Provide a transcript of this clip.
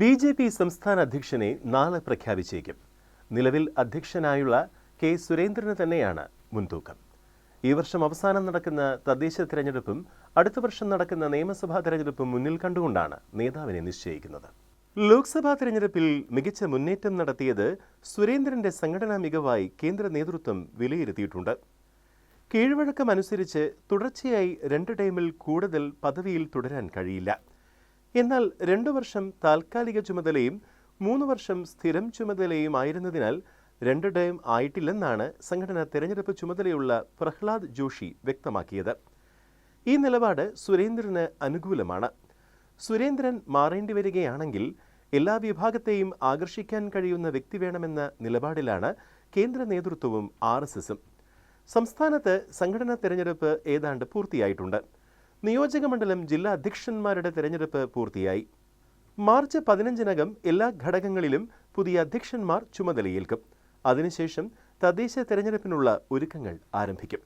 B J P സംസ്ഥാന അധ്യക്ഷനെ നാളെ പ്രഖ്യാപിച്ചേക്കും. നിലവിൽ അധ്യക്ഷനായുള്ള കെ സുരേന്ദ്രന് തന്നെയാണ് മുൻതൂക്കം. ഈ വർഷം അവസാനം നടക്കുന്ന തദ്ദേശ തിരഞ്ഞെടുപ്പും അടുത്ത വർഷം നടക്കുന്ന നിയമസഭാ തിരഞ്ഞെടുപ്പും മുന്നിൽ കണ്ടുകൊണ്ടാണ് നേതാവിനെ നിശ്ചയിക്കുന്നത്. ലോക്സഭാ തിരഞ്ഞെടുപ്പിൽ മികച്ച മുന്നേറ്റം നടത്തിയത് സുരേന്ദ്രന്റെ സംഘടനാ മികവായി കേന്ദ്ര നേതൃത്വം വിലയിരുത്തിയിട്ടുണ്ട്. കീഴ്വഴക്കം അനുസരിച്ച് തുടർച്ചയായി രണ്ട് ടൈമിൽ കൂടുതൽ പദവിയിൽ തുടരാൻ കഴിയില്ല. എന്നാൽ രണ്ടു വർഷം താൽക്കാലിക ചുമതലയും മൂന്ന് വർഷം സ്ഥിരം ചുമതലയും ആയിരുന്നതിനാൽ രണ്ട് ടൈം ആയിട്ടില്ലെന്നാണ് സംഘടന തെരഞ്ഞെടുപ്പ് ചുമതലയുള്ള പ്രഹ്ലാദ് ജോഷി വ്യക്തമാക്കിയത്. ഈ നിലപാട് സുരേന്ദ്രന് അനുകൂലമാണ്. സുരേന്ദ്രൻ മാറേണ്ടി വരികയാണെങ്കിൽ എല്ലാ വിഭാഗത്തെയും ആകർഷിക്കാൻ കഴിയുന്ന വ്യക്തി വേണമെന്ന നിലപാടിലാണ് കേന്ദ്ര നേതൃത്വവും ആർ എസ് എസും. സംസ്ഥാനത്ത് സംഘടനാ തെരഞ്ഞെടുപ്പ് ഏതാണ്ട് പൂർത്തിയായിട്ടുണ്ട്. നിയോജക മണ്ഡലം ജില്ലാ അധ്യക്ഷന്മാരുടെ തെരഞ്ഞെടുപ്പ് പൂർത്തിയായി. മാർച്ച് പതിനഞ്ചിനകം എല്ലാ ഘടകങ്ങളിലും പുതിയ അധ്യക്ഷന്മാർ ചുമതലയേൽക്കും. അതിനുശേഷം തദ്ദേശ തെരഞ്ഞെടുപ്പിനുള്ള ഒരുക്കങ്ങൾ ആരംഭിക്കും.